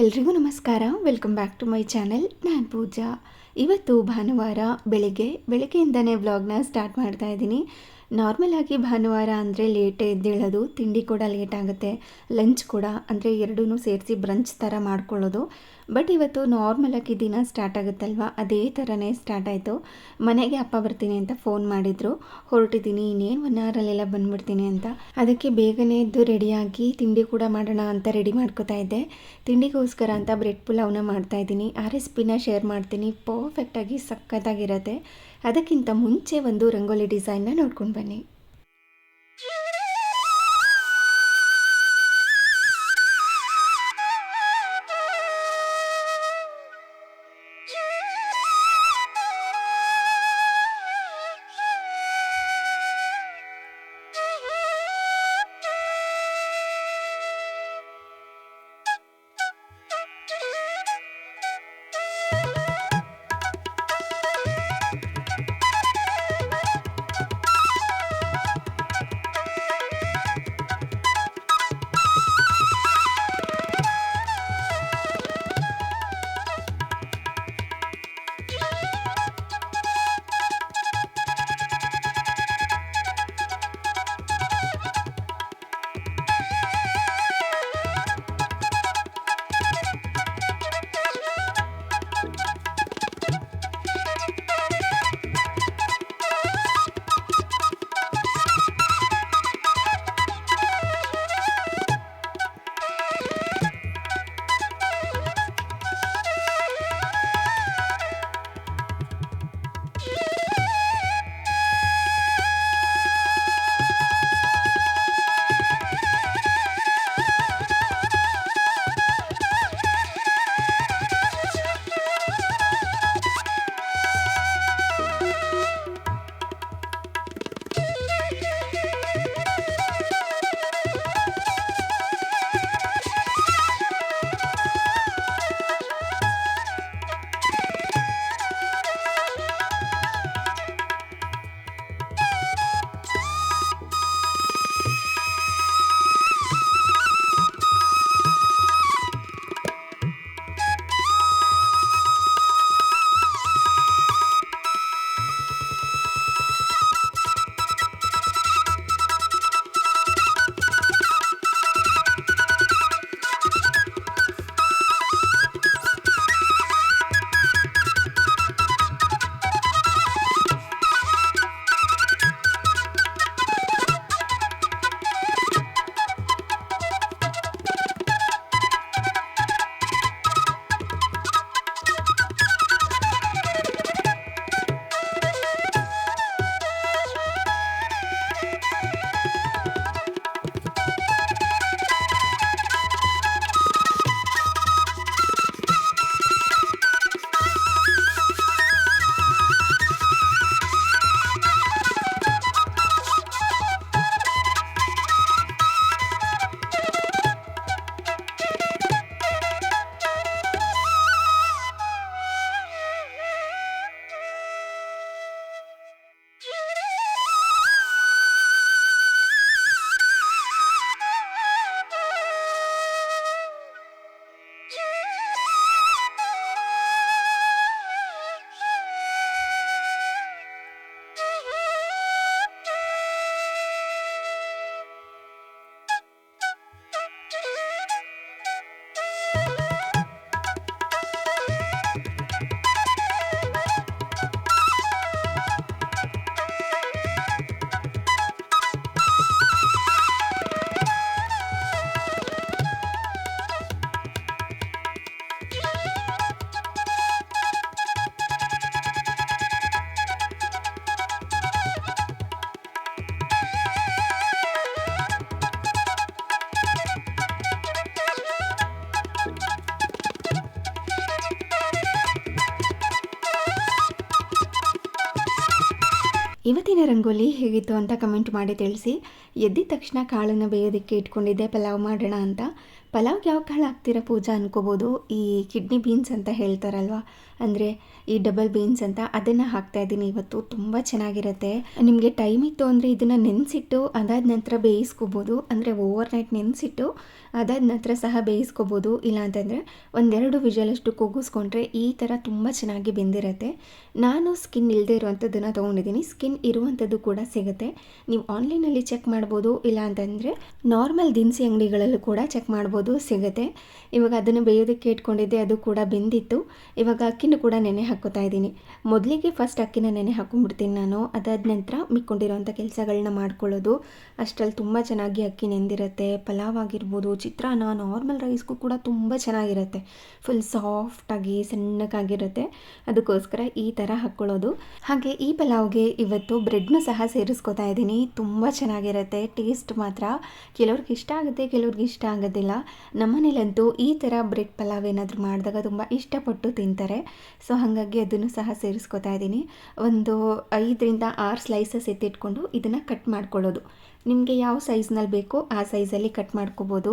ಎಲ್ರಿಗೂ ನಮಸ್ಕಾರ. Welcome back to my channel ನಾನು ಪೂಜಾ. ಇವತ್ತು ಭಾನುವಾರ ಬೆಳಿಗ್ಗೆ, ಬೆಳಗ್ಗೆಯಿಂದನೇ ವ್ಲಾಗ್ನ ಸ್ಟಾರ್ಟ್ ಮಾಡ್ತಾ ಇದ್ದೀನಿ. ನಾರ್ಮಲ್ ಆಗಿ ಭಾನುವಾರ ಅಂದರೆ ಲೇಟೇ ಎದ್ದೇಳೋದು, ತಿಂಡಿ ಕೂಡ ಲೇಟ್ ಆಗುತ್ತೆ ಲಂಚ್ ಕೂಡ, ಅಂದರೆ ಎರಡೂ ಸೇರಿಸಿ ಬ್ರಂಚ್ ಥರ ಮಾಡ್ಕೊಳ್ಳೋದು. ಬಟ್ ಇವತ್ತು ನಾರ್ಮಲಾಗಿ ದಿನ ಸ್ಟಾರ್ಟ್ ಆಗುತ್ತಲ್ವ? ಅದೇ ಥರನೇ ಸ್ಟಾರ್ಟ್ ಆಯಿತು. ಮನೆಗೆ ಅಪ್ಪ ಬರ್ತೀನಿ ಅಂತ ಫೋನ್ ಮಾಡಿದರು. ಹೊರಟಿದ್ದೀನಿ, ಇನ್ನೇನು ಒನ್ ಅವರಲ್ಲೆಲ್ಲ ಬಂದ್ಬಿಡ್ತೀನಿ ಅಂತ. ಅದಕ್ಕೆ ಬೇಗನೆ ಎದ್ದು ರೆಡಿಯಾಗಿ ತಿಂಡಿ ಕೂಡ ಮಾಡೋಣ ಅಂತ ರೆಡಿ ಮಾಡ್ಕೋತಾ ಇದ್ದೆ. ತಿಂಡಿಗೋಸ್ಕರ ಅಂತ ಬ್ರೆಡ್ ಪುಲಾವ್ನ ಮಾಡ್ತಾ ಇದ್ದೀನಿ. ಆ ರೆಸಿಪಿನ ಶೇರ್ ಮಾಡ್ತೀನಿ. ಪರ್ಫೆಕ್ಟಾಗಿ ಸಖತ್ತಾಗಿರತ್ತೆ. ಅದಕ್ಕಿಂತ ಮುಂಚೆ ಒಂದು ರಂಗೋಲಿ ಡಿಸೈನ್ನ ನೋಡ್ಕೊಂಡು ಬನ್ನಿ. ಇವತ್ತಿನ ರಂಗೋಲಿ ಹೇಗಿತ್ತು ಅಂತ ಕಮೆಂಟ್ ಮಾಡಿ ತಿಳಿಸಿ. ಎದ್ದಿದ ತಕ್ಷಣ ಕಾಳನ್ನು ಬೇಯೋದಕ್ಕೆ ಇಟ್ಕೊಂಡಿದ್ದೆ, ಪಲಾವ್ ಮಾಡೋಣ ಅಂತ. ಪಲಾವ್ಗೆ ಯಾವ ಕಾಳು ಹಾಕ್ತೀರಾ ಪೂಜಾ ಅನ್ಕೋಬೋದು. ಈ ಕಿಡ್ನಿ ಬೀನ್ಸ್ ಅಂತ ಹೇಳ್ತಾರಲ್ವ ಅಂದರೆ ಈ ಡಬಲ್ ಬೀನ್ಸ್ ಅಂತ ಅದನ್ನು ಹಾಕ್ತಾ ಇದ್ದೀನಿ. ಇವತ್ತು ತುಂಬ ಚೆನ್ನಾಗಿರುತ್ತೆ. ನಿಮಗೆ ಟೈಮ್ ಇತ್ತು ಅಂದರೆ ಇದನ್ನು ನೆನೆಸಿಟ್ಟು ಅದಾದ ನಂತರ ಬೇಯಿಸ್ಕೋಬೋದು. ಅಂದರೆ ಓವರ್ ನೈಟ್ ನೆನೆಸಿಟ್ಟು ಅದಾದ ನಂತರ ಸಹ ಬೇಯಿಸ್ಕೋಬೋದು. ಇಲ್ಲಾಂತಂದರೆ ಒಂದೆರಡು ವಿಜಲಷ್ಟು ಕೂಗಿಸ್ಕೊಂಡ್ರೆ ಈ ಥರ ತುಂಬ ಚೆನ್ನಾಗಿ ಬೆಂದಿರುತ್ತೆ. ನಾನು ಸ್ಕಿನ್ ಇಲ್ಲದೆ ಇರುವಂಥದ್ದನ್ನು ತೊಗೊಂಡಿದ್ದೀನಿ. ಸ್ಕಿನ್ ಇರುವಂಥದ್ದು ಕೂಡ ಸಿಗುತ್ತೆ. ನೀವು ಆನ್ಲೈನಲ್ಲಿ ಚೆಕ್ ಮಾಡ್ಬೋದು. ಇಲ್ಲ ಅಂತಂದರೆ ನಾರ್ಮಲ್ ದಿನಸಿ ಅಂಗಡಿಗಳಲ್ಲೂ ಕೂಡ ಚೆಕ್ ಮಾಡ್ಬೋದು. ಸಿಗುತ್ತೆ. ಇವಾಗ ಅದನ್ನು ಬೇಯೋದಕ್ಕೆ ಇಟ್ಕೊಂಡಿದ್ದೆ, ಅದು ಕೂಡ ಬೆಂದಿತ್ತು. ಇವಾಗ ಅಕ್ಕಿನೂ ಕೂಡ ನೆನೆ ಹಾಕೋತಾ ಇದ್ದೀನಿ. ಮೊದಲಿಗೆ ಫಸ್ಟ್ ಅಕ್ಕಿನ ನೆನೆ ಹಾಕೊಂಡ್ಬಿಡ್ತೀನಿ ನಾನು. ಅದಾದ ನಂತರ ಮಿಕ್ಕೊಂಡಿರೋಂಥ ಕೆಲಸಗಳನ್ನ ಮಾಡ್ಕೊಳ್ಳೋದು. ಅಷ್ಟರಲ್ಲಿ ತುಂಬ ಚೆನ್ನಾಗಿ ಅಕ್ಕಿ ನೆಂದಿರುತ್ತೆ. ಪಲಾವ್ ಆಗಿರ್ಬೋದು, ಚಿತ್ರಾನ್ನ ನಾರ್ಮಲ್ ರೈಸ್ಗೂ ಕೂಡ ತುಂಬ ಚೆನ್ನಾಗಿರುತ್ತೆ. ಫುಲ್ ಸಾಫ್ಟಾಗಿ ಸಣ್ಣಕ್ಕಾಗಿರುತ್ತೆ ಅದಕ್ಕೋಸ್ಕರ ಈ ಥರ ಹಾಕ್ಕೊಳ್ಳೋದು. ಹಾಗೆ ಈ ಪಲಾವ್ಗೆ ಇವತ್ತು ಬ್ರೆಡ್ನ ಸಹ ಸೇರಿಸ್ಕೊತಾ ಇದ್ದೀನಿ. ತುಂಬ ಚೆನ್ನಾಗಿರುತ್ತೆ. ಟೇಸ್ಟ್ ಮಾತ್ರ. ಕೆಲವ್ರಿಗೆ ಇಷ್ಟ ಆಗುತ್ತೆ, ಕೆಲವ್ರಿಗೆ ಇಷ್ಟ ಆಗೋದಿಲ್ಲ. ನಮ್ಮನೇಲಂತೂ ಈ ಥರ ಬ್ರೆಡ್ ಪಲಾವ್ ಏನಾದರೂ ಮಾಡಿದಾಗ ತುಂಬ ಇಷ್ಟಪಟ್ಟು ತಿಂತಾರೆ. ಸೊ ಹಾಗಾಗಿ ಅದನ್ನು ಸಹ ಸೇರಿಸ್ಕೊತಾ ಇದ್ದೀನಿ. ಒಂದು ಐದರಿಂದ ಆರು ಸ್ಲೈಸಸ್ ಎತ್ತಿಟ್ಕೊಂಡು ಇದನ್ನು ಕಟ್ ಮಾಡ್ಕೊಳ್ಳೋದು. ನಿಮಗೆ ಯಾವ ಸೈಜ್ನಲ್ಲಿ ಬೇಕೋ ಆ ಸೈಜಲ್ಲಿ ಕಟ್ ಮಾಡ್ಕೋಬೋದು.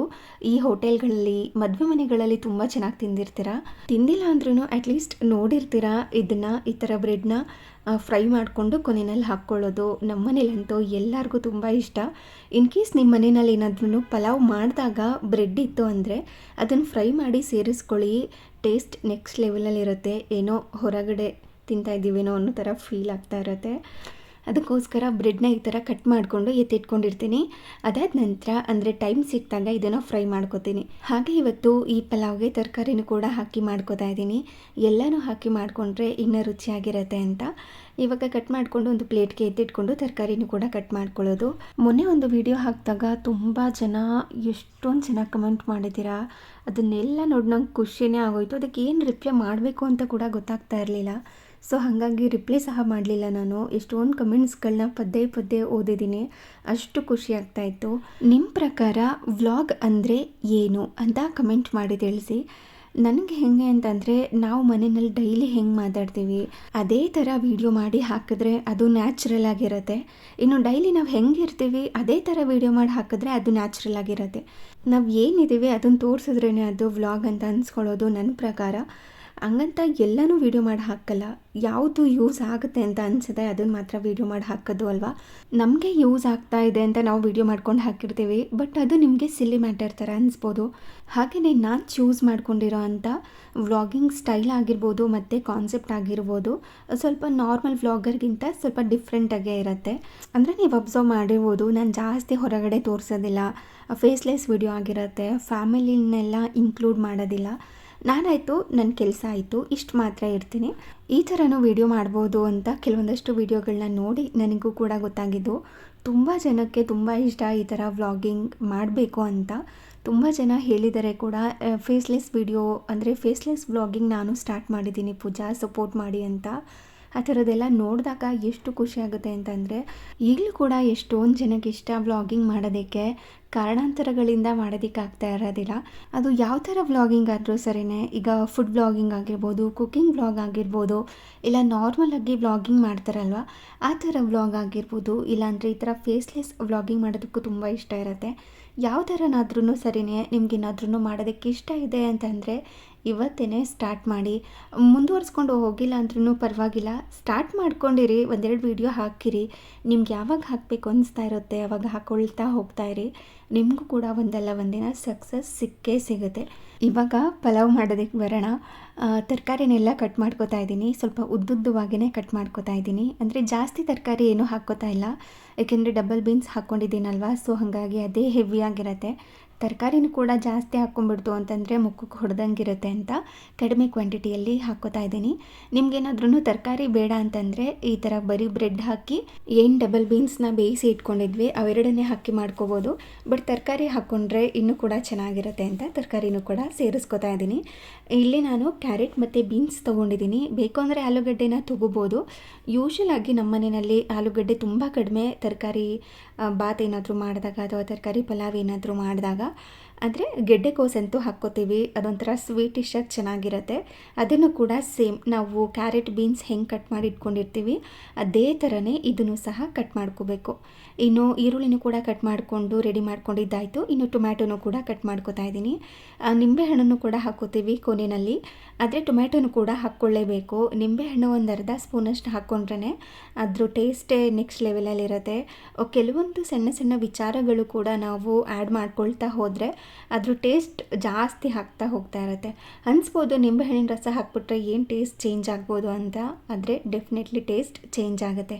ಈ ಹೋಟೆಲ್ಗಳಲ್ಲಿ, ಮದುವೆ ಮನೆಗಳಲ್ಲಿ ತುಂಬ ಚೆನ್ನಾಗಿ ತಿಂದಿರ್ತೀರ? ತಿಂದಿಲ್ಲ ಅಂದ್ರೂ ಅಟ್ಲೀಸ್ಟ್ ನೋಡಿರ್ತೀರ ಇದನ್ನು ಈ ಥರ ಬ್ರೆಡ್ನ ಫ್ರೈ ಮಾಡಿಕೊಂಡು ಕೊನೆಯಲ್ಲಿ ಹಾಕ್ಕೊಳ್ಳೋದು. ನಮ್ಮ ಮನೇಲಂತೂ ಎಲ್ಲರಿಗೂ ತುಂಬ ಇಷ್ಟ. ಇನ್ ಕೇಸ್ ನಿಮ್ಮ ಮನೆಯಲ್ಲಿ ಏನಾದ್ರೂ ಪಲಾವ್ ಮಾಡಿದಾಗ ಬ್ರೆಡ್ ಇತ್ತು ಅಂದರೆ ಅದನ್ನು ಫ್ರೈ ಮಾಡಿ ಸೇರಿಸ್ಕೊಳ್ಳಿ. ಟೇಸ್ಟ್ ನೆಕ್ಸ್ಟ್ ಲೆವೆಲಲ್ಲಿರುತ್ತೆ ಏನೋ ಹೊರಗಡೆ ತಿಂತಾ ಇದ್ದೀವೇನೋ ಅನ್ನೋ ಥರ ಫೀಲ್ ಆಗ್ತಾ ಇರುತ್ತೆ. ಅದಕ್ಕೋಸ್ಕರ ಬ್ರೆಡ್ನ ಈ ಥರ ಕಟ್ ಮಾಡಿಕೊಂಡು ಎತ್ತಿಟ್ಕೊಂಡಿರ್ತೀನಿ. ಅದಾದ ನಂತರ ಅಂದರೆ ಟೈಮ್ ಸಿಕ್ಕಿದಾಗ ಇದನ್ನು ಫ್ರೈ ಮಾಡ್ಕೋತೀನಿ. ಹಾಗೆ ಇವತ್ತು ಈ ಪಲಾವ್ಗೆ ತರಕಾರಿನೂ ಕೂಡ ಹಾಕಿ ಮಾಡ್ಕೋತಾ ಇದ್ದೀನಿ. ಎಲ್ಲನೂ ಹಾಕಿ ಮಾಡಿಕೊಂಡ್ರೆ ಇನ್ನೂ ರುಚಿಯಾಗಿರುತ್ತೆ ಅಂತ. ಇವಾಗ ಕಟ್ ಮಾಡಿಕೊಂಡು ಒಂದು ಪ್ಲೇಟ್ಗೆ ಎತ್ತಿಟ್ಕೊಂಡು ತರಕಾರಿನೂ ಕೂಡ ಕಟ್ ಮಾಡ್ಕೊಳ್ಳೋದು. ಮೊನ್ನೆ ಒಂದು ವಿಡಿಯೋ ಹಾಕಿದಾಗ ತುಂಬ ಜನ ಎಷ್ಟೊಂದು ಜನ ಕಮೆಂಟ್ ಮಾಡಿದ್ದೀರಾ? ಅದನ್ನೆಲ್ಲ ನೋಡಿ ನಂಗೆ ಖುಷಿನೇ ಆಗೋಯ್ತು. ಅದಕ್ಕೆ ಏನು ರಿಪ್ಲೈ ಮಾಡಬೇಕು ಅಂತ ಕೂಡ ಗೊತ್ತಾಗ್ತಾ ಇರಲಿಲ್ಲ. ಸೊ ಹಾಗಾಗಿ ರಿಪ್ಲೈ ಸಹ ಮಾಡಲಿಲ್ಲ ನಾನು. ಎಷ್ಟೊಂದು ಕಮೆಂಟ್ಸ್ಗಳನ್ನ ಪದೇ ಪದೇ ಓದಿದ್ದೀನಿ. ಅಷ್ಟು ಖುಷಿ ಆಗ್ತಾಯಿತ್ತು ನಿಮ್ಮ ಪ್ರಕಾರ ವ್ಲಾಗ್ ಅಂದರೆ ಏನು ಅಂತ ಕಮೆಂಟ್ ಮಾಡಿ ತಿಳಿಸಿ. ನನಗೆ ಹೆಂಗೆ ಅಂತಂದರೆ ನಾವು ಮನೆಯಲ್ಲಿ ಡೈಲಿ ಹೆಂಗೆ ಮಾತಾಡ್ತೀವಿ, ಅದೇ ಥರ ವೀಡಿಯೋ ಮಾಡಿ ಹಾಕಿದ್ರೆ ಅದು ನ್ಯಾಚುರಲ್ ಆಗಿರುತ್ತೆ. ಇನ್ನು ಡೈಲಿ ನಾವು ಹೆಂಗಿರ್ತೀವಿ ಅದೇ ಥರ ವೀಡಿಯೋ ಮಾಡಿ ಹಾಕಿದ್ರೆ ಅದು ನ್ಯಾಚುರಲ್ ಆಗಿರುತ್ತೆ. ನಾವು ಏನಿದ್ದೀವಿ ಅದನ್ನು ತೋರಿಸಿದ್ರೇ ಅದು ವ್ಲಾಗ್ ಅಂತ ಅನ್ಸ್ಕೊಳ್ಳೋದು ನನ್ನ ಪ್ರಕಾರ. ಹಂಗಂತ ಎಲ್ಲನೂ ವೀಡಿಯೋ ಮಾಡಿ ಹಾಕಲ್ಲ. ಯಾವುದು ಯೂಸ್ ಆಗುತ್ತೆ ಅಂತ ಅನಿಸುತ್ತೆ ಅದನ್ನು ಮಾತ್ರ ವೀಡಿಯೋ ಮಾಡಿ ಹಾಕೋದು ಅಲ್ವಾ? ನಮಗೆ ಯೂಸ್ ಆಗ್ತಾ ಇದೆ ಅಂತ ನಾವು ವೀಡಿಯೋ ಮಾಡ್ಕೊಂಡು ಹಾಕಿರ್ತೀವಿ. ಬಟ್ ಅದು ನಿಮಗೆ ಸಿಲ್ಲಿ ಮ್ಯಾಟರ್ ಥರ ಅನಿಸ್ಬೋದು. ಹಾಗೆಯೇ ನಾನು ಚೂಸ್ ಮಾಡ್ಕೊಂಡಿರೋ ಅಂಥ ವ್ಲಾಗಿಂಗ್ ಸ್ಟೈಲ್ ಆಗಿರ್ಬೋದು, ಮತ್ತು ಕಾನ್ಸೆಪ್ಟ್ ಆಗಿರ್ಬೋದು, ಸ್ವಲ್ಪ ನಾರ್ಮಲ್ ವ್ಲಾಗರ್ಗಿಂತ ಸ್ವಲ್ಪ ಡಿಫ್ರೆಂಟಾಗೇ ಇರುತ್ತೆ. ಅಂದರೆ ನೀವು ಅಬ್ಸರ್ವ್ ಮಾಡಿರ್ಬೋದು, ನಾನು ಜಾಸ್ತಿ ಹೊರಗಡೆ ತೋರಿಸೋದಿಲ್ಲ. ಫೇಸ್ಲೆಸ್ ವಿಡಿಯೋ ಆಗಿರುತ್ತೆ. ಫ್ಯಾಮಿಲಿನೆಲ್ಲ ಇನ್ಕ್ಲೂಡ್ ಮಾಡೋದಿಲ್ಲ. ನಾನಾಯಿತು ನನ್ನ ಕೆಲಸ ಆಯಿತು, ಇಷ್ಟು ಮಾತ್ರ ಇರ್ತೀನಿ. ಈ ಥರನೂ ವೀಡಿಯೋ ಮಾಡ್ಬೋದು ಅಂತ ಕೆಲವೊಂದಷ್ಟು ವೀಡಿಯೋಗಳನ್ನ ನೋಡಿ ನನಗೂ ಕೂಡ ಗೊತ್ತಾಗಿದ್ದು, ತುಂಬ ಜನಕ್ಕೆ ತುಂಬ ಇಷ್ಟ ಈ ಥರ ವ್ಲಾಗಿಂಗ್ ಮಾಡಬೇಕು ಅಂತ. ತುಂಬ ಜನ ಹೇಳಿದ್ದಾರೆ ಕೂಡ ಫೇಸ್ಲೆಸ್ ವಿಡಿಯೋ, ಅಂದರೆ ಫೇಸ್ಲೆಸ್ ವ್ಲಾಗಿಂಗ್ ನಾನು ಸ್ಟಾರ್ಟ್ ಮಾಡಿದ್ದೀನಿ, ಪೂಜಾ, ಸಪೋರ್ಟ್ ಮಾಡಿ ಅಂತ. ಆ ಥರದ್ದೆಲ್ಲ ನೋಡಿದಾಗ ಎಷ್ಟು ಖುಷಿ ಆಗುತ್ತೆ ಅಂತಂದರೆ, ಈಗಲೂ ಕೂಡ ಎಷ್ಟೊಂದು ಜನಕ್ಕೆ ಇಷ್ಟ ವ್ಲಾಗಿಂಗ್ ಮಾಡೋದಕ್ಕೆ ಕಾರಣಾಂತರಗಳಿಂದ ಮಾಡೋದಕ್ಕೆ ಆಗ್ತಾ ಇರೋದಿಲ್ಲ. ಅದು ಯಾವ ಥರ ವ್ಲಾಗಿಂಗ್ ಆದರೂ ಸರಿನೇ, ಈಗ ಫುಡ್ ವ್ಲಾಗಿಂಗ್ ಆಗಿರ್ಬೋದು ಕುಕ್ಕಿಂಗ್ ವ್ಲಾಗ್ ಆಗಿರ್ಬೋದು, ಇಲ್ಲ ನಾರ್ಮಲ್ ಆಗಿ ವ್ಲಾಗಿಂಗ್ ಮಾಡ್ತಾರಲ್ವ, ಆ ಥರ ವ್ಲಾಗ್ ಆಗಿರ್ಬೋದು, ಇಲ್ಲಾಂದರೆ ಈ ಥರ ಫೇಸ್ಲೆಸ್ ವ್ಲಾಗಿಂಗ್ ಮಾಡೋದಕ್ಕೂ ತುಂಬ ಇಷ್ಟ ಇರುತ್ತೆ. ಯಾವ ಥರನಾದ್ರೂ ಸರಿಯೇ ನಿಮ್ಗೇನಾದ್ರೂ ಮಾಡೋದಕ್ಕೆ ಇಷ್ಟ ಇದೆ ಅಂತಂದರೆ ಇವತ್ತೇ ಸ್ಟಾರ್ಟ್ ಮಾಡಿ. ಮುಂದುವರಿಸ್ಕೊಂಡು ಹೋಗಿಲ್ಲ ಅಂದ್ರೂ ಪರವಾಗಿಲ್ಲ. ಸ್ಟಾರ್ಟ್ ಮಾಡ್ಕೊಂಡಿರಿ, ಒಂದೆರಡು ವೀಡಿಯೋ ಹಾಕಿರಿ ನಿಮ್ಗೆ ಯಾವಾಗ ಹಾಕಬೇಕು ಅನಿಸ್ತಾ ಇರುತ್ತೆ, ಅವಾಗ ಹಾಕೊಳ್ತಾ ಹೋಗ್ತಾ ಇರಿ. ನಿಮಗೂ ಕೂಡ ಒಂದಲ್ಲ ಒಂದಿನ ಸಕ್ಸಸ್ ಸಿಕ್ಕೇ ಸಿಗುತ್ತೆ. ಇವಾಗ ಪಲಾವ್ ಮಾಡೋದಕ್ಕೆ ಬರೋಣ. ತರಕಾರಿನೆಲ್ಲ ಕಟ್ ಮಾಡ್ಕೋತಾ ಇದ್ದೀನಿ. ಸ್ವಲ್ಪ ಉದ್ದುದ್ದವಾಗಿಯೇ ಕಟ್ ಮಾಡ್ಕೋತಾ ಇದ್ದೀನಿ. ಅಂದರೆ ಜಾಸ್ತಿ ತರಕಾರಿ ಏನೂ ಹಾಕ್ಕೋತಾ ಇಲ್ಲ. ಏಕೆಂದರೆ ಡಬಲ್ ಬೀನ್ಸ್ ಹಾಕ್ಕೊಂಡಿದ್ದೀನಲ್ವ? ಸೊ ಹಾಗಾಗಿ ಅದೇ ಹೆವಿಯಾಗಿರುತ್ತೆ ತರಕಾರಿನೂ ಕೂಡ ಜಾಸ್ತಿ ಹಾಕ್ಕೊಂಡ್ಬಿಡ್ತು ಅಂತಂದರೆ ಮುಖಕ್ಕೆ ಹೊಡೆದಂಗಿರುತ್ತೆ ಅಂತ ಕಡಿಮೆ ಕ್ವಾಂಟಿಟಿಯಲ್ಲಿ ಹಾಕ್ಕೋತಾ ಇದ್ದೀನಿ. ನಿಮ್ಗೇನಾದ್ರೂ ತರಕಾರಿ ಬೇಡ ಅಂತಂದರೆ ಈ ಥರ ಬರೀ ಬ್ರೆಡ್ ಹಾಕಿ ಏನು ಡಬಲ್ ಬೀನ್ಸ್ನ ಬೇಯಿಸಿ ಇಟ್ಕೊಂಡಿದ್ವಿ, ಅವೆರಡನ್ನೇ ಹಾಕಿ ಮಾಡ್ಕೋಬೋದು. ಬಟ್ ತರಕಾರಿ ಹಾಕ್ಕೊಂಡ್ರೆ ಇನ್ನೂ ಕೂಡ ಚೆನ್ನಾಗಿರುತ್ತೆ ಅಂತ ತರಕಾರಿನೂ ಕೂಡ ಸೇರಿಸ್ಕೊತಾ ಇದ್ದೀನಿ. ಇಲ್ಲಿ ನಾನು ಕ್ಯಾರೆಟ್ ಮತ್ತು ಬೀನ್ಸ್ ತೊಗೊಂಡಿದ್ದೀನಿ. ಬೇಕು ಅಂದರೆ ಆಲೂಗಡ್ಡೆನ ತೊಗೋಬೋದು. ಯೂಶಲ್ ಆಗಿ ನಮ್ಮ ಮನೆಯಲ್ಲಿ ಆಲೂಗಡ್ಡೆ ತುಂಬ ಕಡಿಮೆ ತರಕಾರಿ ಬಾತ್ ಏನಾದರೂ ಮಾಡಿದಾಗ ಅಥವಾ ತರಕಾರಿ ಪಲಾವ್ ಏನಾದರೂ ಮಾಡಿದಾಗ ಅಂದರೆ ಗೆಡ್ಡೆಕೋಸಂತೂ ಹಾಕ್ಕೋತೀವಿ, ಅದೊಂಥರ ಸ್ವೀಟಿಶಾಗಿ ಚೆನ್ನಾಗಿರುತ್ತೆ. ಅದನ್ನು ಕೂಡ ಸೇಮ್ ನಾವು ಕ್ಯಾರೆಟ್ ಬೀನ್ಸ್ ಹೆಂಗೆ ಕಟ್ ಮಾಡಿ ಇಟ್ಕೊಂಡಿರ್ತೀವಿ, ಅದೇ ಥರನೇ ಇದನ್ನು ಸಹ ಕಟ್ ಮಾಡ್ಕೋಬೇಕು. ಇನ್ನು ಈರುಳ್ಳಿನೂ ಕೂಡ ಕಟ್ ಮಾಡಿಕೊಂಡು ರೆಡಿ ಮಾಡ್ಕೊಂಡಿದ್ದಾಯಿತು. ಇನ್ನು ಟೊಮ್ಯಾಟೊನೂ ಕೂಡ ಕಟ್ ಮಾಡ್ಕೋತಾ ಇದ್ದೀನಿ. ನಿಂಬೆಹಣ್ಣನ್ನು ಕೂಡ ಹಾಕೋತೀವಿ ಕೊನೆಯಲ್ಲಿ. ಆದರೆ ಟೊಮ್ಯಾಟೊನು ಕೂಡ ಹಾಕ್ಕೊಳ್ಳೇಬೇಕು. ನಿಂಬೆಹಣ್ಣು ಒಂದು ಅರ್ಧ ಸ್ಪೂನಷ್ಟು ಹಾಕ್ಕೊಂಡ್ರೆ ಅದ್ರ ಟೇಸ್ಟೇ ನೆಕ್ಸ್ಟ್ ಲೆವೆಲಲ್ಲಿರುತ್ತೆ ಕೆಲವೊಂದು ಸಣ್ಣ ಸಣ್ಣ ವಿಚಾರಗಳು ಕೂಡ ನಾವು ಆ್ಯಡ್ ಮಾಡ್ಕೊಳ್ತಾ ಹೋದರೆ ಅದ್ರ ಟೇಸ್ಟ್ ಜಾಸ್ತಿ ಹಾಕ್ತಾ ಹೋಗ್ತಾ ಇರುತ್ತೆ. ಅನಿಸ್ಬೋದು ನಿಂಬೆಹಣ್ಣಿನ ರಸ ಹಾಕ್ಬಿಟ್ರೆ ಏನು ಟೇಸ್ಟ್ ಚೇಂಜ್ ಆಗ್ಬೋದು ಅಂತ, ಆದರೆ ಡೆಫಿನೆಟ್ಲಿ ಟೇಸ್ಟ್ ಚೇಂಜ್ ಆಗುತ್ತೆ.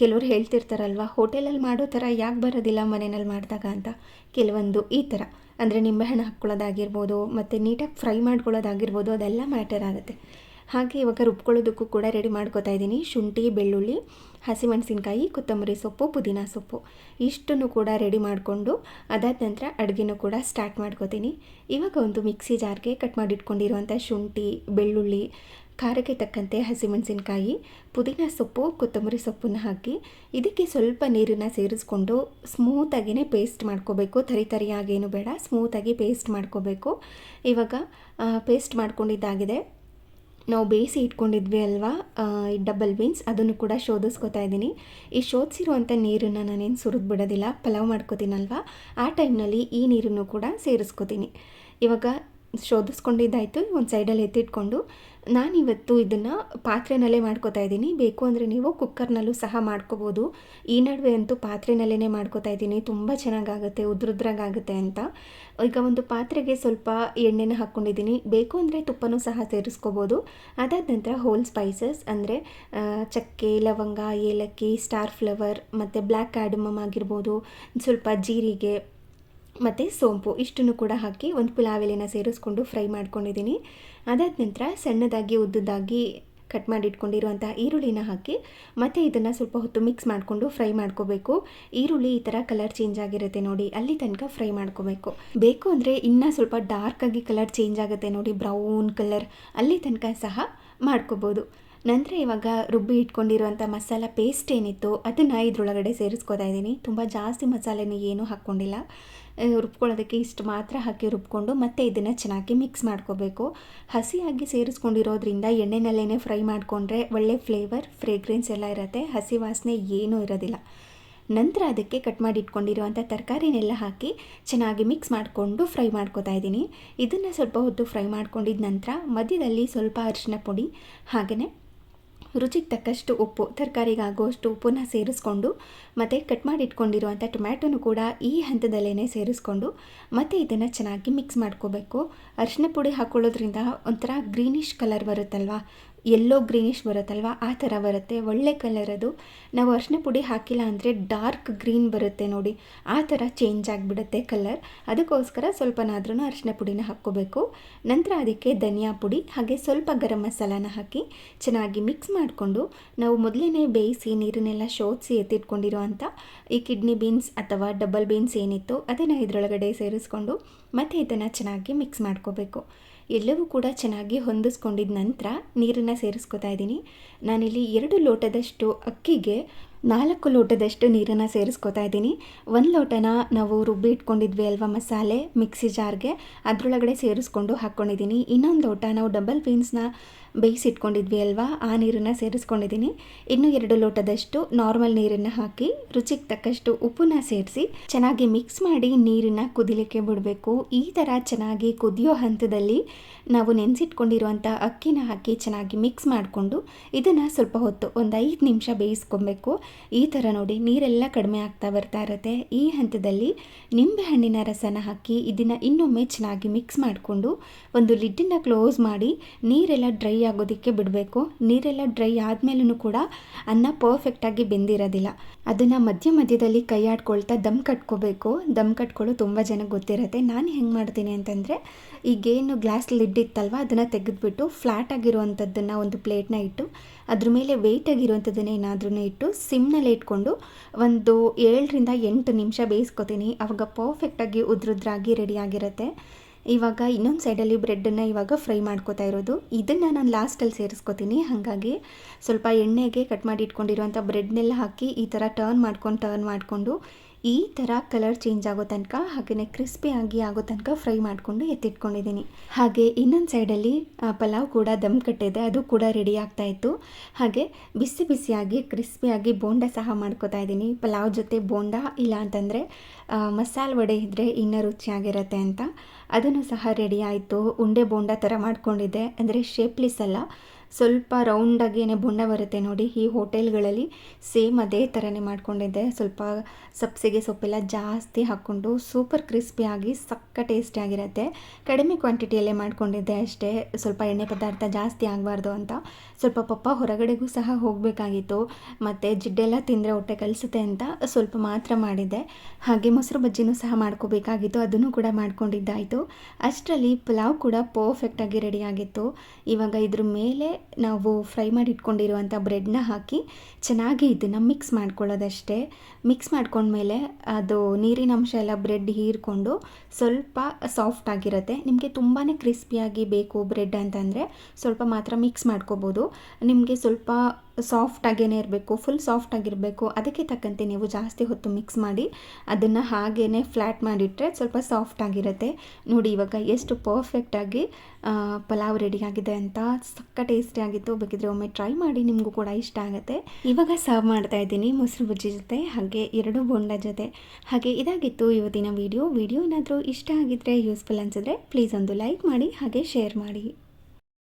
ಕೆಲವರು ಹೇಳ್ತಿರ್ತಾರಲ್ವ ಹೋಟೆಲಲ್ಲಿ ಮಾಡೋ ಥರ ಯಾಕೆ ಬರೋದಿಲ್ಲ ಮನೆಯಲ್ಲಿ ಮಾಡಿದಾಗ? ಅಂತ. ಕೆಲವೊಂದು ಈ ಥರ. ಅಂದರೆ ನಿಂಬೆಹಣ್ಣು ಹಾಕ್ಕೊಳ್ಳೋದಾಗಿರ್ಬೋದು, ಮತ್ತು ನೀಟಾಗಿ ಫ್ರೈ ಮಾಡ್ಕೊಳ್ಳೋದಾಗಿರ್ಬೋದು, ಅದೆಲ್ಲ ಮ್ಯಾಟರ್ ಆಗುತ್ತೆ. ಹಾಗೆ ಇವಾಗ ರುಬ್ಕೊಳ್ಳೋದಕ್ಕೂ ಕೂಡ ರೆಡಿ ಮಾಡ್ಕೋತಾ ಇದ್ದೀನಿ. ಶುಂಠಿ, ಬೆಳ್ಳುಳ್ಳಿ, ಹಸಿಮೆಣಸಿನ್ಕಾಯಿ, ಕೊತ್ತಂಬರಿ ಸೊಪ್ಪು, ಪುದೀನ ಸೊಪ್ಪು. ಇಷ್ಟನ್ನು ಕೂಡ ರೆಡಿ ಮಾಡಿಕೊಂಡು ಅದಾದ ನಂತರ ಅಡುಗೆನೂ ಕೂಡ ಸ್ಟಾರ್ಟ್ ಮಾಡ್ಕೋತೀನಿ. ಇವಾಗ ಒಂದು ಮಿಕ್ಸಿ ಜಾರ್ಗೆ ಕಟ್ ಮಾಡಿಟ್ಕೊಂಡಿರುವಂಥ ಶುಂಠಿ, ಬೆಳ್ಳುಳ್ಳಿ, ಖಾರಕ್ಕೆ ತಕ್ಕಂತೆ ಹಸಿಮೆಣಸಿನ್ಕಾಯಿ, ಪುದೀನ ಸೊಪ್ಪು, ಕೊತ್ತಂಬರಿ ಸೊಪ್ಪನ್ನು ಹಾಕಿ ಇದಕ್ಕೆ ಸ್ವಲ್ಪ ನೀರನ್ನು ಸೇರಿಸ್ಕೊಂಡು ಸ್ಮೂತಾಗಿಯೇ ಪೇಸ್ಟ್ ಮಾಡ್ಕೋಬೇಕು. ತರಿ ತರಿಯಾಗೇನು ಬೇಡ ಸ್ಮೂತಾಗಿ ಪೇಸ್ಟ್ ಮಾಡ್ಕೋಬೇಕು. ಇವಾಗ ಪೇಸ್ಟ್ ಮಾಡ್ಕೊಂಡಿದ್ದಾಗಿದೆ. ನಾವು ಬೇಯಿಸಿ ಇಟ್ಕೊಂಡಿದ್ವಿ ಅಲ್ವಾ? ಈ ಡಬಲ್ ಬೀನ್ಸ್ ಅದನ್ನು ಕೂಡ ಶೋಧಿಸ್ಕೊತಾ ಇದ್ದೀನಿ. ಈ ಶೋಧಿಸಿರುವಂಥ ನೀರನ್ನು ನಾನೇನು ಸುರಿದು ಬಿಡೋದಿಲ್ಲ, ಪಲಾವ್ ಮಾಡ್ಕೋತೀನಲ್ವ? ಆ ಟೈಮ್ನಲ್ಲಿ ಈ ನೀರನ್ನು ಕೂಡ ಸೇರಿಸ್ಕೋತೀನಿ. ಇವಾಗ ಶೋಧಿಸ್ಕೊಂಡಿದ್ದಾಯಿತು, ಒಂದು ಸೈಡಲ್ಲಿ ಎತ್ತಿಟ್ಕೊಂಡು. ನಾನಿವತ್ತು ಇದನ್ನು ಪಾತ್ರೆನಲ್ಲೇ ಮಾಡ್ಕೋತಾ ಇದ್ದೀನಿ. ಬೇಕು ಅಂದರೆ ನೀವು ಕುಕ್ಕರ್ನಲ್ಲೂ ಸಹ ಮಾಡ್ಕೋಬೋದು. ಈ ನಡುವೆ ಅಂತೂ ಪಾತ್ರೆನಲ್ಲೇ ಮಾಡ್ಕೋತಾ ಇದ್ದೀನಿ. ತುಂಬ ಚೆನ್ನಾಗಾಗುತ್ತೆ ಉದ್ರುದ್ರಾಗುತ್ತೆ ಅಂತ. ಈಗ ಒಂದು ಪಾತ್ರೆಗೆ ಸ್ವಲ್ಪ ಎಣ್ಣೆನ ಹಾಕ್ಕೊಂಡಿದ್ದೀನಿ ಬೇಕು ಅಂದರೆ ತುಪ್ಪನೂ ಸಹ ಸೇರಿಸ್ಕೋಬೋದು. ಅದಾದ ನಂತರ ಹೋಲ್ ಸ್ಪೈಸಸ್ ಅಂದರೆ ಚಕ್ಕೆ, ಲವಂಗ, ಏಲಕ್ಕಿ ಸ್ಟಾರ್ ಫ್ಲವರ್ ಮತ್ತು ಬ್ಲ್ಯಾಕ್ ಆ್ಯಡಮಮ್ ಆಗಿರ್ಬೋದು. ಸ್ವಲ್ಪ ಜೀರಿಗೆ ಮತ್ತು ಸೋಂಪು, ಇಷ್ಟನ್ನು ಕೂಡ ಹಾಕಿ ಒಂದು ಪುಲಾವ್ ಸೇರಿಸ್ಕೊಂಡು ಫ್ರೈ ಮಾಡ್ಕೊಂಡಿದ್ದೀನಿ. ಅದಾದ ನಂತರ ಸಣ್ಣದಾಗಿ ಉದ್ದದಾಗಿ ಕಟ್ ಮಾಡಿ ಇಟ್ಕೊಂಡಿರುವಂಥ ಈರುಳ್ಳಿನ ಹಾಕಿ ಮತ್ತು ಇದನ್ನು ಸ್ವಲ್ಪ ಹೊತ್ತು ಮಿಕ್ಸ್ ಮಾಡಿಕೊಂಡು ಫ್ರೈ ಮಾಡ್ಕೋಬೇಕು. ಈರುಳ್ಳಿ ಈ ಥರ ಕಲರ್ ಚೇಂಜ್ ಆಗಿರುತ್ತೆ ನೋಡಿ, ಅಲ್ಲಿ ತನಕ ಫ್ರೈ ಮಾಡ್ಕೋಬೇಕು. ಬೇಕು ಅಂದರೆ ಇನ್ನೂ ಸ್ವಲ್ಪ ಡಾರ್ಕ್ ಆಗಿ ಕಲರ್ ಚೇಂಜ್ ಆಗುತ್ತೆ ನೋಡಿ ಬ್ರೌನ್ ಕಲರ್ ಅಲ್ಲಿ ತನಕ ಸಹ ಮಾಡ್ಕೋಬೋದು. ನಂತರ ಇವಾಗ ರುಬ್ಬಿ ಇಟ್ಕೊಂಡಿರುವಂಥ ಮಸಾಲ ಪೇಸ್ಟ್ ಏನಿತ್ತು ಅದನ್ನು ಇದ್ರೊಳಗಡೆ ಸೇರಿಸ್ಕೋತಾ ಇದ್ದೀನಿ. ತುಂಬ ಜಾಸ್ತಿ ಮಸಾಲೆನ ಏನೂ ಹಾಕ್ಕೊಂಡಿಲ್ಲ. ರುಬ್ಕೊಳ್ಳೋದಕ್ಕೆ ಇಷ್ಟು ಮಾತ್ರ ಹಾಕಿ ರುಬ್ಕೊಂಡು ಮತ್ತೆ ಇದನ್ನು ಚೆನ್ನಾಗಿ ಮಿಕ್ಸ್ ಮಾಡ್ಕೋಬೇಕು. ಹಸಿಯಾಗಿ ಸೇರಿಸ್ಕೊಂಡಿರೋದ್ರಿಂದ ಎಣ್ಣೆನಲ್ಲೇ ಫ್ರೈ ಮಾಡಿಕೊಂಡ್ರೆ ಒಳ್ಳೆ ಫ್ಲೇವರ್ ಫ್ರೇಗ್ರೆನ್ಸ್ ಎಲ್ಲ ಇರುತ್ತೆ. ಹಸಿ ವಾಸನೆ ಏನೂ ಇರೋದಿಲ್ಲ. ನಂತರ ಅದಕ್ಕೆ ಕಟ್ ಮಾಡಿ ಇಟ್ಕೊಂಡಿರುವಂಥ ತರಕಾರಿನೆಲ್ಲ ಹಾಕಿ ಚೆನ್ನಾಗಿ ಮಿಕ್ಸ್ ಮಾಡಿಕೊಂಡು ಫ್ರೈ ಮಾಡ್ಕೋತಾ ಇದ್ದೀನಿ. ಇದನ್ನು ಸ್ವಲ್ಪ ಹೊತ್ತು ಫ್ರೈ ಮಾಡ್ಕೊಂಡಿದ್ದ ನಂತರ ಮಧ್ಯದಲ್ಲಿ ಸ್ವಲ್ಪ ಅರಿಶಿನ ಪುಡಿ ಹಾಗೆಯೇ ರುಚಿಗೆ ತಕ್ಕಷ್ಟು ಉಪ್ಪು ತರಕಾರಿಗೆ ಆಗುವಷ್ಟು ಉಪ್ಪನ್ನ ಸೇರಿಸ್ಕೊಂಡು, ಮತ್ತು ಕಟ್ ಮಾಡಿ ಇಟ್ಕೊಂಡಿರುವಂಥ ಟೊಮ್ಯಾಟೊನು ಕೂಡ ಈ ಹಂತದಲ್ಲೇ ಸೇರಿಸ್ಕೊಂಡು, ಮತ್ತು ಇದನ್ನು ಚೆನ್ನಾಗಿ ಮಿಕ್ಸ್ ಮಾಡ್ಕೋಬೇಕು. ಅರಿಶಿನ ಪುಡಿ ಹಾಕ್ಕೊಳ್ಳೋದ್ರಿಂದ ಒಂಥರ ಗ್ರೀನಿಷ್ ಕಲರ್ ಬರುತ್ತಲ್ವ? ಎಲ್ಲೋ ಗ್ರೀನಿಷ್ ಬರುತ್ತಲ್ವ? ಆ ಥರ ಬರುತ್ತೆ. ಒಳ್ಳೆ ಕಲರ್ ಅದು. ನಾವು ಅರಿಶಿನ ಪುಡಿ ಹಾಕಿಲ್ಲ ಅಂದರೆ ಡಾರ್ಕ್ ಗ್ರೀನ್ ಬರುತ್ತೆ ನೋಡಿ. ಆ ಥರ ಚೇಂಜ್ ಆಗಿಬಿಡುತ್ತೆ ಕಲರ್ ಅದಕ್ಕೋಸ್ಕರ ಸ್ವಲ್ಪನಾದ್ರೂ ಅರಿಶಿನ ಪುಡಿನ ಹಾಕ್ಕೋಬೇಕು. ನಂತರ ಅದಕ್ಕೆ ಧನಿಯಾ ಪುಡಿ, ಹಾಗೆ ಸ್ವಲ್ಪ ಗರಂ ಮಸಾಲಾನ ಹಾಕಿ ಚೆನ್ನಾಗಿ ಮಿಕ್ಸ್ ಮಾಡಿಕೊಂಡು ನಾವು ಮೊದಲೇ ಬೇಯಿಸಿ ನೀರನ್ನೆಲ್ಲ ಶೋಧಿಸಿ ಎತ್ತಿಟ್ಕೊಂಡಿರುವಂಥ ಈ ಕಿಡ್ನಿ ಬೀನ್ಸ್ ಅಥವಾ ಡಬಲ್ ಬೀನ್ಸ್ ಏನಿತ್ತು ಅದನ್ನು ಇದರೊಳಗಡೆ ಸೇರಿಸ್ಕೊಂಡು ಮತ್ತೆ ಇದನ್ನು ಚೆನ್ನಾಗಿ ಮಿಕ್ಸ್ ಮಾಡ್ಕೋಬೇಕು. ಎಲ್ಲವೂ ಕೂಡ ಚೆನ್ನಾಗಿ ಹೊಂದಿಸ್ಕೊಂಡಿದ ನಂತರ ನೀರನ್ನು ಸೇರಿಸ್ಕೊತಾ ಇದ್ದೀನಿ. ನಾನಿಲ್ಲಿ ಎರಡು ಲೋಟದಷ್ಟು ಅಕ್ಕಿಗೆ ನಾಲ್ಕು ಲೋಟದಷ್ಟು ನೀರನ್ನು ಸೇರಿಸ್ಕೊತಾ ಇದ್ದೀನಿ. ಒಂದು ಲೋಟನ ನಾವು ರುಬ್ಬಿ ಇಟ್ಕೊಂಡಿದ್ವಿ ಅಲ್ವಾ ಮಸಾಲೆ ಮಿಕ್ಸಿ ಜಾರ್ಗೆ. ಅದರೊಳಗಡೆ ಸೇರಿಸ್ಕೊಂಡು ಹಾಕ್ಕೊಂಡಿದ್ದೀನಿ ಇನ್ನೊಂದು ಲೋಟ ನಾವು ಡಬಲ್ ಬೀನ್ಸ್ನ ಬೇಯಿಸಿಟ್ಕೊಂಡಿದ್ವಿ ಅಲ್ವಾ? ಆ ನೀರನ್ನು ಸೇರಿಸ್ಕೊಂಡಿದ್ದೀನಿ. ಇನ್ನು ಎರಡು ಲೋಟದಷ್ಟು ನಾರ್ಮಲ್ ನೀರನ್ನು ಹಾಕಿ, ರುಚಿಗೆ ತಕ್ಕಷ್ಟು ಉಪ್ಪನ್ನ ಸೇರಿಸಿ, ಚೆನ್ನಾಗಿ ಮಿಕ್ಸ್ ಮಾಡಿ ನೀರನ್ನು ಕುದಿಲಿಕ್ಕೆ ಬಿಡಬೇಕು. ಈ ಥರ ಚೆನ್ನಾಗಿ ಕುದಿಯೋ ಹಂತದಲ್ಲಿ ನಾವು ನೆನೆಸಿಟ್ಕೊಂಡಿರುವಂಥ ಅಕ್ಕಿನ ಹಾಕಿ ಚೆನ್ನಾಗಿ ಮಿಕ್ಸ್ ಮಾಡಿಕೊಂಡು, ಇದನ್ನು ಸ್ವಲ್ಪ ಹೊತ್ತು ಒಂದು ಐದು ನಿಮಿಷ ಬೇಯಿಸ್ಕೊಬೇಕು. ಈ ಥರ ನೋಡಿ ನೀರೆಲ್ಲ ಕಡಿಮೆ ಆಗ್ತಾ ಬರ್ತಾ ಇರುತ್ತೆ. ಈ ಹಂತದಲ್ಲಿ ನಿಂಬೆ ಹಣ್ಣಿನ ರಸನ ಹಾಕಿ, ಇದನ್ನು ಇನ್ನೊಮ್ಮೆ ಚೆನ್ನಾಗಿ ಮಿಕ್ಸ್ ಮಾಡಿಕೊಂಡು, ಒಂದು ಲಿಡ್ಡನ್ನು ಕ್ಲೋಸ್ ಮಾಡಿ, ನೀರೆಲ್ಲ ಡ್ರೈ ಆಗೋದಕ್ಕೆ ಬಿಡಬೇಕು. ನೀರೆಲ್ಲ ಡ್ರೈ ಆದಮೇಲೂ ಕೂಡ ಅನ್ನ ಪರ್ಫೆಕ್ಟಾಗಿ ಬೆಂದಿರೋದಿಲ್ಲ. ಅದನ್ನು ಮಧ್ಯ ಮಧ್ಯದಲ್ಲಿ ಕೈ ಆಡ್ಕೊಳ್ತಾ ದಮ್ ಕಟ್ಕೋಬೇಕು. ದಮ್ ಕಟ್ಕೊಳ್ಳೋ ತುಂಬ ಜನಕ್ಕೆ ಗೊತ್ತಿರುತ್ತೆ. ನಾನು ಹೆಂಗೆ ಮಾಡ್ತೀನಿ ಅಂತಂದರೆ, ಈಗೇನು ಗ್ಲಾಸ್ ಲಿಡ್ ಇತ್ತಲ್ವ, ಅದನ್ನು ತೆಗೆದುಬಿಟ್ಟು ಫ್ಲ್ಯಾಟ್ ಆಗಿರುವಂಥದ್ದನ್ನು ಒಂದು ಪ್ಲೇಟ್ನ ಇಟ್ಟು, ಅದ್ರ ಮೇಲೆ ವೆಯ್ಟ್ ಆಗಿರುವಂಥದ್ದನ್ನು ಏನಾದ್ರೂ ಇಟ್ಟು ಸಿಮ್ನಲ್ಲಿ ಇಟ್ಕೊಂಡು ಒಂದು ಏಳರಿಂದ ಎಂಟು ನಿಮಿಷ ಬೇಯಿಸ್ಕೊತೀನಿ. ಅವಾಗ ಪರ್ಫೆಕ್ಟಾಗಿ ಉದ್ರುದ್ರಾಗಿ ರೆಡಿಯಾಗಿರುತ್ತೆ ಇವಾಗ ಇನ್ನೊಂದು ಸೈಡಲ್ಲಿ ಬ್ರೆಡ್ಡನ್ನು ಇವಾಗ ಫ್ರೈ ಮಾಡ್ಕೋತಾ ಇರೋದು. ಇದನ್ನು ನಾನು ಲಾಸ್ಟಲ್ಲಿ ಸೇರಿಸ್ಕೊತೀನಿ. ಹಾಗಾಗಿ ಸ್ವಲ್ಪ ಎಣ್ಣೆಗೆ ಕಟ್ ಮಾಡಿ ಇಟ್ಕೊಂಡಿರುವಂಥ ಬ್ರೆಡ್ನೆಲ್ಲ ಹಾಕಿ ಈ ಥರ ಟರ್ನ್ ಮಾಡ್ಕೊಂಡು ಟರ್ನ್ ಮಾಡಿಕೊಂಡು ಈ ಥರ ಕಲರ್ ಚೇಂಜ್ ಆಗೋ ತನಕ ಹಾಗೆಯೇ ಕ್ರಿಸ್ಪಿಯಾಗಿ ಆಗೋ ತನಕ ಫ್ರೈ ಮಾಡಿಕೊಂಡು ಎತ್ತಿಟ್ಕೊಂಡಿದ್ದೀನಿ. ಹಾಗೆ ಇನ್ನೊಂದು ಸೈಡಲ್ಲಿ ಪಲಾವ್ ಕೂಡ ದಮ್ ಕಟ್ಟಿದೆ, ಅದು ಕೂಡ ರೆಡಿ ಆಗ್ತಾ ಇತ್ತು. ಹಾಗೆ ಬಿಸಿ ಬಿಸಿಯಾಗಿ ಕ್ರಿಸ್ಪಿಯಾಗಿ ಬೋಂಡ ಸಹ ಮಾಡ್ಕೋತಾ ಇದ್ದೀನಿ. ಪಲಾವ್ ಜೊತೆ ಬೋಂಡ ಇಲ್ಲ ಅಂತಂದರೆ ಮಸಾಲೆ ವಡೆ ಇದ್ದರೆ ಇನ್ನೂ ರುಚಿಯಾಗಿರುತ್ತೆ ಅಂತ. ಅದನ್ನು ಸಹ ರೆಡಿ ಆಯಿತು. ಉಂಡೆ ಬೋಂಡ ಥರ ಮಾಡ್ಕೊಂಡಿದ್ದೆ. ಅಂದರೆ ಶೇಪ್ಲೆಸ್ ಅಲ್ಲ. ಸ್ವಲ್ಪ ರೌಂಡಾಗಿಯೇ ಬೊಂಡ ಬರುತ್ತೆ ನೋಡಿ, ಈ ಹೋಟೆಲ್ಗಳಲ್ಲಿ ಸೇಮ್ ಅದೇ ಥರನೇ ಮಾಡ್ಕೊಂಡಿದ್ದೆ. ಸ್ವಲ್ಪ ಸಬ್ಸಿಗೆ ಸೊಪ್ಪೆಲ್ಲ ಜಾಸ್ತಿ ಹಾಕ್ಕೊಂಡು ಸೂಪರ್ ಕ್ರಿಸ್ಪಿಯಾಗಿ ಸಕ್ಕ ಟೇಸ್ಟಿಯಾಗಿರುತ್ತೆ ಕಡಿಮೆ ಕ್ವಾಂಟಿಟಿಯಲ್ಲೇ ಮಾಡ್ಕೊಂಡಿದ್ದೆ ಅಷ್ಟೇ. ಸ್ವಲ್ಪ ಎಣ್ಣೆ ಪದಾರ್ಥ ಜಾಸ್ತಿ ಆಗಬಾರ್ದು ಅಂತ. ಸ್ವಲ್ಪ ಪಪ್ಪ ಹೊರಗಡೆಗೂ ಸಹ ಹೋಗಬೇಕಾಗಿತ್ತು. ಮತ್ತು ಜಿಡ್ಡೆಲ್ಲ ತಿಂದರೆ ಹೊಟ್ಟೆ ಕಲಿಸುತ್ತೆ ಅಂತ ಸ್ವಲ್ಪ ಮಾತ್ರ ಮಾಡಿದ್ದೆ. ಹಾಗೆ ಮೊಸರು ಬಜ್ಜಿನೂ ಸಹ ಮಾಡ್ಕೋಬೇಕಾಗಿತ್ತು. ಅದನ್ನು ಕೂಡ ಮಾಡ್ಕೊಂಡಿದ್ದಾಯಿತು. ಅಷ್ಟರಲ್ಲಿ ಪಲಾವ್ ಕೂಡ ಪರ್ಫೆಕ್ಟಾಗಿ ರೆಡಿಯಾಗಿತ್ತು ಇವಾಗ ಇದ್ರ ಮೇಲೆ ನಾವು ಫ್ರೈ ಮಾಡಿ ಇಟ್ಕೊಂಡಿರುವಂಥ ಬ್ರೆಡ್ನ ಹಾಕಿ ಚೆನ್ನಾಗಿ ಇದನ್ನು ಮಿಕ್ಸ್ ಮಾಡ್ಕೊಳ್ಳೋದಷ್ಟೇ. ಮಿಕ್ಸ್ ಮಾಡ್ಕೊಂಡ್ಮೇಲೆ ಅದು ನೀರಿನ ಅಂಶ ಎಲ್ಲ ಬ್ರೆಡ್ ಹೀರ್ಕೊಂಡು ಸ್ವಲ್ಪ ಸಾಫ್ಟ್ ಆಗಿರುತ್ತೆ. ನಿಮಗೆ ತುಂಬಾ ಕ್ರಿಸ್ಪಿಯಾಗಿ ಬೇಕು ಬ್ರೆಡ್ ಅಂತಂದರೆ ಸ್ವಲ್ಪ ಮಾತ್ರ ಮಿಕ್ಸ್ ಮಾಡ್ಕೋಬೋದು. ನಿಮಗೆ ಸ್ವಲ್ಪ ಸಾಫ್ಟ್ ಆಗೇನೆ ಇರಬೇಕು ಫುಲ್ ಸಾಫ್ಟ್ ಆಗಿರಬೇಕು, ಅದಕ್ಕೆ ತಕ್ಕಂತೆ ನೀವು ಜಾಸ್ತಿ ಹೊತ್ತು ಮಿಕ್ಸ್ ಮಾಡಿ ಅದನ್ನು ಹಾಗೇ ಫ್ಲ್ಯಾಟ್ ಮಾಡಿಟ್ರೆ ಸ್ವಲ್ಪ ಸಾಫ್ಟ್ ಆಗಿರುತ್ತೆ. ನೋಡಿ ಇವಾಗ ಎಷ್ಟು ಪರ್ಫೆಕ್ಟಾಗಿ ಪಲಾವ್ ರೆಡಿ ಆಗಿದೆ ಅಂತ ಸಕ್ಕ ಟೇಸ್ಟಿ ಆಗಿತ್ತು. ಬೇಕಿದ್ರೆ ಒಮ್ಮೆ ಟ್ರೈ ಮಾಡಿ ನಿಮಗೂ ಕೂಡ ಇಷ್ಟ ಆಗುತ್ತೆ. ಇವಾಗ ಸರ್ವ್ ಮಾಡ್ತಾ ಇದ್ದೀನಿ ಮೊಸರು ಬಜ್ಜಿ ಜೊತೆ, ಹಾಗೆ ಎರಡು ಬೋಂಡ ಜೊತೆ. ಹಾಗೆ ಇದಾಗಿತ್ತು ಇವತ್ತಿನ ವಿಡಿಯೋ ವೀಡಿಯೋ ಏನಾದರೂ ಇಷ್ಟ ಆಗಿದ್ರೆ ಯೂಸ್ಫುಲ್ ಅನಿಸಿದ್ರೆ ಪ್ಲೀಸ್ ಒಂದು ಲೈಕ್ ಮಾಡಿ, ಹಾಗೆ ಶೇರ್ ಮಾಡಿ.